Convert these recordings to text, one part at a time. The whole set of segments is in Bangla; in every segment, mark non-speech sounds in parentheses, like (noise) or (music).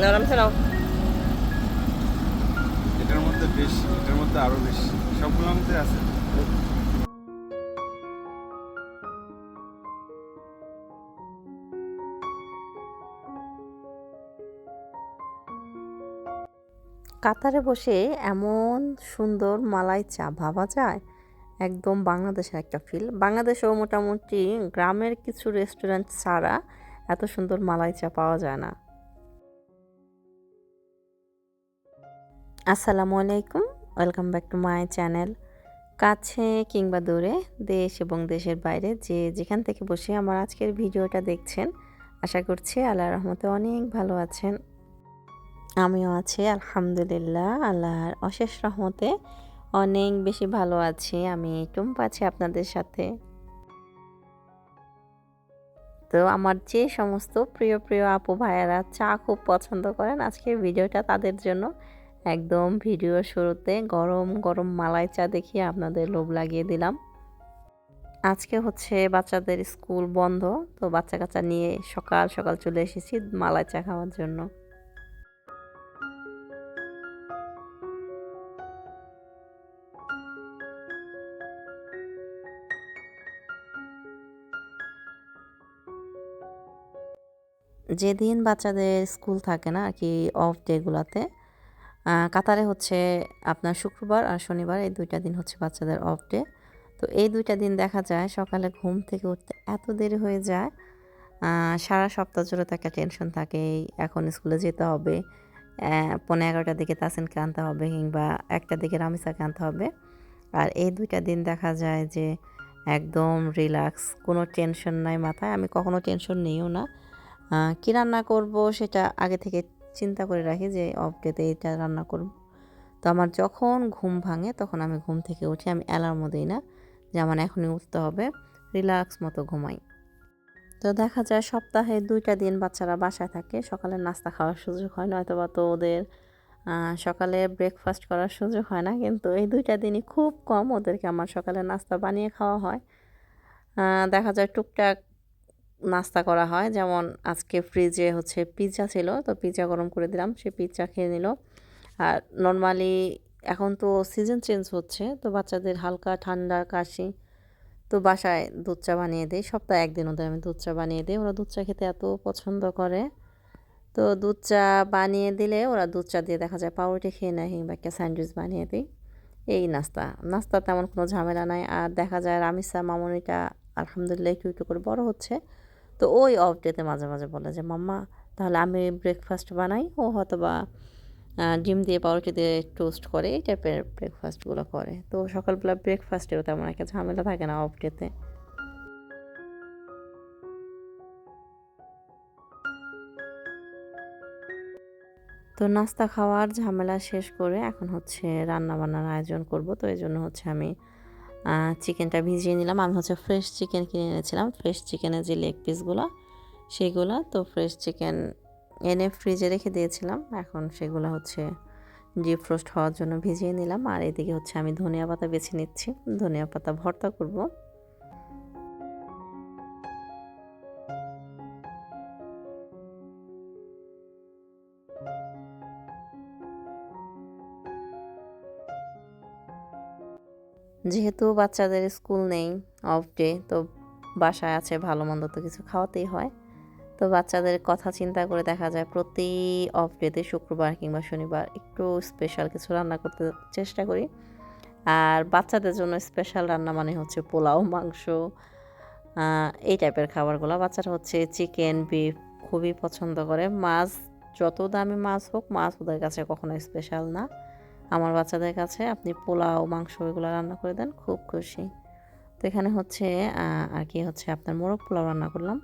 নাও নামছে নাও এটার মধ্যে বেশি এটার মধ্যে আরও বেশি সবগুলোর মধ্যে আছে। কাতারে বসে এমন সুন্দর মালাই চা ভাবা যায় একদম বাংলাদেশের একটা ফিল বাংলাদেশেও মোটামুটি গ্রামের কিছু রেস্টুরেন্ট ছাড়া এত সুন্দর মালাই চা পাওয়া যায় না। আসসালামু আলাইকুম, welcome back to my channel. কাছে কিংবা দূরে, দেশ এবং দেশের বাইরে যে যেখান থেকে বসে আমার আজকের ভিডিওটা দেখছেন, আশা করছি আল্লাহ রহমতে অনেক ভালো আছেন। আমিও আছি, আলহামদুলিল্লাহ, আল্লাহর অশেষ রহমতে অনেক বেশি ভালো আছি, আমি টুম্পা আছি আপনাদের সাথে। তো আমার যে সমস্ত প্রিয় প্রিয় আপু, ভাইয়ারা চা খুব পছন্দ করেন আজকের ভিডিওটা তাদের জন্য। একদম ভিডিও শুরুতে গরম গরম মালাই চা দেখিয়ে আপনাদের লোভ লাগিয়ে দিলাম। আজকে হচ্ছে বাচ্চাদের স্কুল বন্ধ, তো বাচ্চা কাচ্চা নিয়ে সকাল সকাল চলে এসেছি মালাই চা খাওয়ার জন্য। যেদিন বাচ্চাদের স্কুল থাকে না আর কি অফ ডেগুলোতে কাতারে হচ্ছে আপনার শুক্রবার আর শনিবার, এই দুইটা দিন হচ্ছে বাচ্চাদের অফ ডে তো এই দুইটা দিন দেখা যায় সকালে ঘুম থেকে উঠতে এত দেরি হয়ে যায় সারা সপ্তাহ জুড়ে তো একটা টেনশন থাকে এখন স্কুলে যেতে হবে পনেরো এগারোটার দিকে তাসিনকে আনতে হবে কিংবা একটার দিকে রামিসাকে আনতে হবে। আর এই দুইটা দিন দেখা যায় যে একদম রিল্যাক্স কোনো টেনশন নাই মাথায়। আমি কখনো টেনশন নিইও না। কী রান্না করব সেটা আগে থেকে চিন্তা করে রাখি যে অফ ডেতে এটা রান্না করব। তো আমার যখন ঘুম ভাঙে তখন আমি ঘুম থেকে উঠি, আমি অ্যালার্মও দিই না যে, আমার এখনই উঠতে হবে, রিল্যাক্স মতো ঘুমাই। তো দেখা যায় সপ্তাহে দুইটা দিন বাচ্চারা বাসায় থাকে, সকালে নাস্তা খাওয়ার সুযোগ হয় নয়তো বা তো ওদের সকালে ব্রেকফাস্ট করার সুযোগ হয় না, কিন্তু এই দুইটা দিনই খুব কম ওদেরকে আমার সকালে নাস্তা বানিয়ে খাওয়া হয়। দেখা যায় টুকটাক নাস্তা করা হয়। যেমন আজকে ফ্রিজে হচ্ছে পিৎজা ছিল, তো পিৎজা গরম করে দিলাম, সে পিৎজা খেয়ে নিল। আর নর্মালি এখন তো সিজন চেঞ্জ হচ্ছে, তো বাচ্চাদের হালকা ঠান্ডা কাশি। তো বাসায় দুধ চা বানিয়ে দিই, সপ্তাহে একদিন ওদের আমি দুধ চা বানিয়ে দিই। ওরা দুধ চা খেতে এত পছন্দ করে। তো দুধ চা বানিয়ে দিলে ওরা দুধ চা দিয়ে দেখা যায় পাউরুটি খেয়ে নেয় কিংবা একটা স্যান্ডউইচ বানিয়ে দিই। এই নাস্তা। নাস্তা তেমন কোনো ঝামেলা নাই। আর দেখা যায় রামিসা, মামনিটা আলহামদুলিল্লাহ একটু একটু করে বড় হচ্ছে। তো ওই অফ ডেতে মাঝে মাঝে বলে যে, মাম্মা, তাহলে আমি ব্রেকফাস্ট বানাই। ও হয়তো বা ডিম দিয়ে পাউরুটি দিয়ে টোস্ট করে, এই টাইপের ব্রেকফাস্টগুলো করে। তো সকালবেলা ব্রেকফাস্টেও তেমন একটা ঝামেলা থাকে না অফ ডেতে তো নাস্তা খাওয়ার ঝামেলা শেষ করে এখন হচ্ছে রান্না বান্নার আয়োজন করব। তো এই জন্য হচ্ছে আমি চিকেনটা ভিজিয়ে নিলাম। আমি হচ্ছে ফ্রেশ চিকেন কিনে এনেছিলাম। ফ্রেশ চিকেনের যে লেগ পিসগুলো সেগুলো তো ফ্রেশ চিকেন এনে ফ্রিজে রেখে দিয়েছিলাম। এখন সেগুলো হচ্ছে ডিপ ফ্রোস্ট হওয়ার জন্য ভিজিয়ে নিলাম। আর এদিকে হচ্ছে আমি ধনিয়া পাতা বেছে নিচ্ছি। ধনিয়া পাতা ভর্তা করব। যেহেতু বাচ্চাদের স্কুল নেই অফ ডে তো বাসায় আছে, ভালো মন্দ তো কিছু খাওয়াতেই হয়। তো বাচ্চাদের কথা চিন্তা করে দেখা যায় প্রতি অফ ডেতে শুক্রবার কিংবা শনিবার একটু স্পেশাল কিছু রান্না করতে চেষ্টা করি। আর বাচ্চাদের জন্য স্পেশাল রান্না মানে হচ্ছে পোলাও, মাংস এই টাইপের খাবারগুলো। বাচ্চারা হচ্ছে চিকেন বিফ খুবই পছন্দ করে। মাছ, যত দামি মাছ হোক, মাছ ওদের কাছে কখনো স্পেশাল না। আমার বাচ্চাদের কাছে আপনি পোলাও, মাংস এগুলো রান্না করে দেন, খুব খুশি। তো এখানে হচ্ছে আর কি হচ্ছে, আপনার মোরগ পোলাও রান্না করলাম।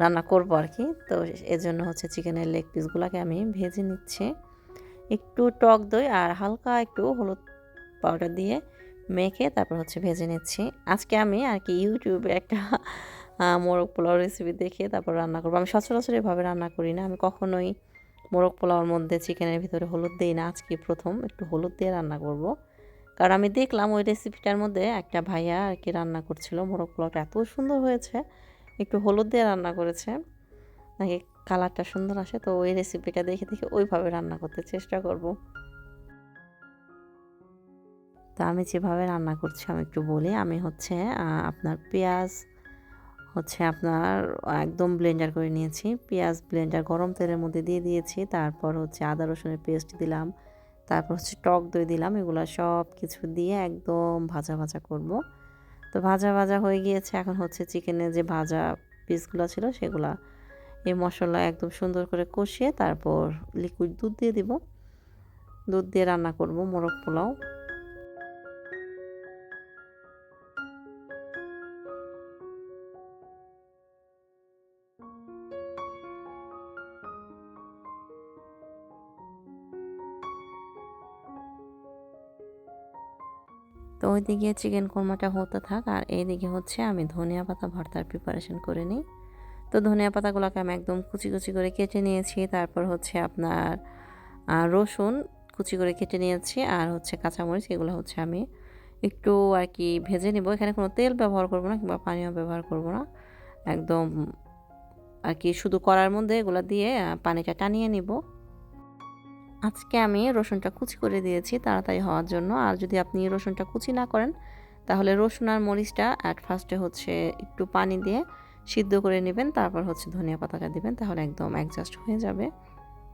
রান্না করব আর কি। তো এর জন্য হচ্ছে চিকেনের লেগ পিসগুলোকে আমি ভেজে নিচ্ছি। একটু টক দই আর হালকা একটু হলুদ পাউডার দিয়ে মেখে তারপর হচ্ছে ভেজে নিচ্ছি। আজকে আমি আর কি ইউটিউবে একটা মোরগ পোলাও রেসিপি দেখে তারপর রান্না করব। আমি সচরাচর এভাবে রান্না করি না। আমি কখনোই মোরগ পোলাওর মধ্যে চিকেনের ভিতরে হলুদ দিই না, আজকে প্রথম একটু হলুদ দিয়ে রান্না করব। কারণ আমি দেখলাম ওই রেসিপিটার মধ্যে একটা ভাইয়া আর কি রান্না করছিল, মোরগ পোলাওটা এত সুন্দর হয়েছে, একটু হলুদ দিয়ে রান্না করেছে, নাকি কালারটা সুন্দর আসে, তো ওই রেসিপিটা দেখে দেখে ওইভাবে রান্না করতে চেষ্টা করব। তো আমি যেভাবে রান্না করছি, আমি একটু বলি, আমি হচ্ছে আপনার পেঁয়াজ হচ্ছে আপনার, একদম ব্লেন্ডার করে নিয়েছি। পেঁয়াজ ব্লেন্ডার গরম তেলের মধ্যে দিয়ে দিয়েছি। তারপর হচ্ছে আদা রসুনের পেস্ট দিলাম। তারপর হচ্ছে টক দই দিলাম। এগুলো সব কিছু দিয়ে একদম ভাজা ভাজা করব। তো ভাজা ভাজা হয়ে গিয়েছে। এখন হচ্ছে চিকেনের যে ভাজা পিসগুলো ছিল সেগুলা এই মশলা একদম সুন্দর করে কষিয়ে তারপর লিকুইড দুধ দিয়ে দিব। দুধ দিয়ে রান্না করব মোরগ পোলাও। তো ওইদিকে চিকেন কোরমাটা হতে থাক, আর এইদিকে হচ্ছে আমি ধনিয়া পাতা ভর্তার প্রিপারেশন করে নিই। তো ধনিয়া পাতাগুলোকে আমি একদম কুচি কুচি করে কেটে নিয়েছি, তারপর হচ্ছে আপনার রসুন কুচি করে কেটে নিয়েছি, আর হচ্ছে কাঁচামরিচ, এগুলো হচ্ছে আমি একটু আর কি ভেজে নিব। এখানে কোনো তেল ব্যবহার করব না কিংবা পানিও ব্যবহার করব না। একদম আর কি শুধু করার মধ্যে এগুলো দিয়ে পানিটা টানিয়ে নিব। আজকে আমি রসুনটা কুচি করে দিয়েছি তাড়াতাড়ি হওয়ার জন্য। আর যদি আপনি রসুনটা কুচি না করেন, তাহলে রসুন আর মরিচটা অ্যাট ফার্স্টে হচ্ছে একটু পানি দিয়ে সিদ্ধ করে নেবেন, তারপর হচ্ছে ধনিয়া পাতাটা দিবেন, তাহলে একদম অ্যাডজাস্ট হয়ে যাবে।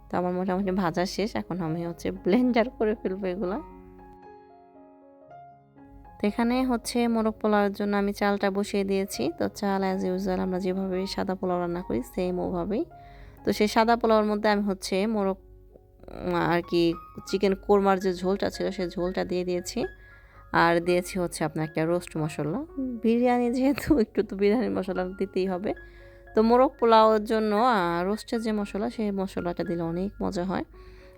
তো আমার মোটামুটি ভাজা শেষ, এখন আমি হচ্ছে ব্লেন্ডার করে ফেলব এগুলো। তো এখানে হচ্ছে মোরগ পোলাওয়ের জন্য আমি চালটা বসিয়ে দিয়েছি। তো চাল অ্যাজ ইউজুয়াল আমরা যেভাবে সাদা পোলাও রান্না করি সেম ওভাবেই। তো সেই সাদা পোলাওর মধ্যে আমি হচ্ছে মোরগ আর কি চিকেন কোরমার যে ঝোলটা ছিল সেই ঝোলটা দিয়ে দিয়েছি। আর দিয়েছি হচ্ছে আপনার একটা রোস্ট মশলা। বিরিয়ানি যেহেতু, (laughs) একটু তো বিরিয়ানি মশলা দিতেই হবে। তো মোরগ পোলাওর জন্য রোস্টের যে মশলা, সেই মশলাটা দিলে অনেক মজা হয়।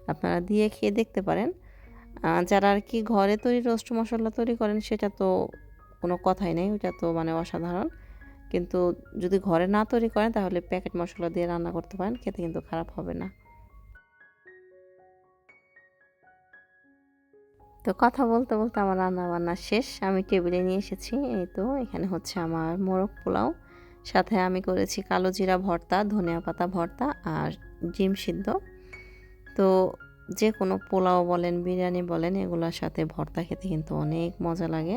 আপনারা দিয়ে খেয়ে দেখতে পারেন। যারা আর কি ঘরে তৈরি রোস্ট মশলা তৈরি করেন, সেটা তো কোনো কথাই নেই ওটা তো মানে অসাধারণ। কিন্তু যদি ঘরে না তৈরি করেন, তাহলে প্যাকেট মশলা দিয়ে রান্না করতে পারেন, খেতে কিন্তু খারাপ হবে না। তো কথা বলতে বলতে আমার রান্না বান্না শেষ, আমি টেবিলে নিয়ে এসেছি, এই তো, এখানে হচ্ছে আমার মোরগ পোলাও। সাথে আমি করেছি কালো জিরা ভর্তা, ধনিয়া পাতা ভর্তা আর ডিম সিদ্ধ। তো যে কোনো পোলাও বলেন, বিরিয়ানি বলেন, এগুলোর সাথে ভর্তা খেতে কিন্তু অনেক মজা লাগে।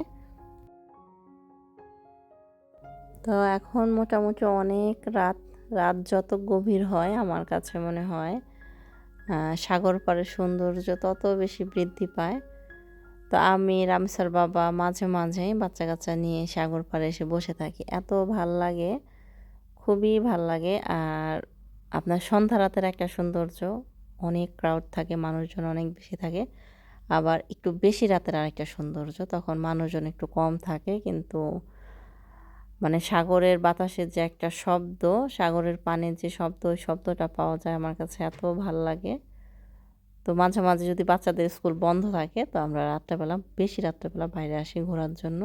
তো এখন মোটামুটি অনেক রাত রাত যত গভীর হয় আমার কাছে মনে হয় সাগর পাড়ের সৌন্দর্য তত বেশি বৃদ্ধি পায়। তো আমি, রামসার বাবা মাঝে মাঝে বাচ্চা কাচ্চা নিয়ে সাগর পাড়ে এসে বসে থাকি। এত ভালো লাগে, খুবই ভালো লাগে। আর আপনার সন্ধ্যা রাতের একটা সৌন্দর্য অনেক ক্রাউড থাকে, মানুষজন অনেক বেশি থাকে। আবার একটু বেশি রাতের আরেকটা সৌন্দর্য, তখন মানুষজন একটু কম থাকে, কিন্তু মানে সাগরের বাতাসের যে একটা শব্দ, সাগরের পানির যে শব্দ, ওই শব্দটা পাওয়া যায় আমার কাছে এত ভালো লাগে। তো মাঝে মাঝে যদি বাচ্চাদের স্কুল বন্ধ থাকে, তো আমরা রাত্রেবেলা, বেশি রাত্রেবেলা বাইরে আসি ঘোরার জন্য।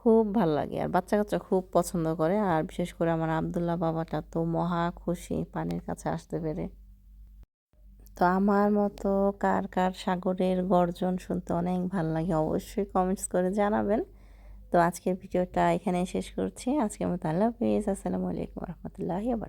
খুব ভালো লাগে, আর বাচ্চা কাচ্চা খুব পছন্দ করে, আর বিশেষ করে আমার আবদুল্লাহ বাবাটা তো মহা খুশি পানির কাছে আসতে পেরে। তো আমার মতো কার কার সাগরের গর্জন শুনতে অনেক ভালো লাগে অবশ্যই কমেন্টস করে জানাবেন। তো আজকের ভিডিওটা এখানে শেষ করছি। আজকের মতো আল্লাহ হাফিজ। আসসালামু আলাইকুম রহমতুল্লাহ আবার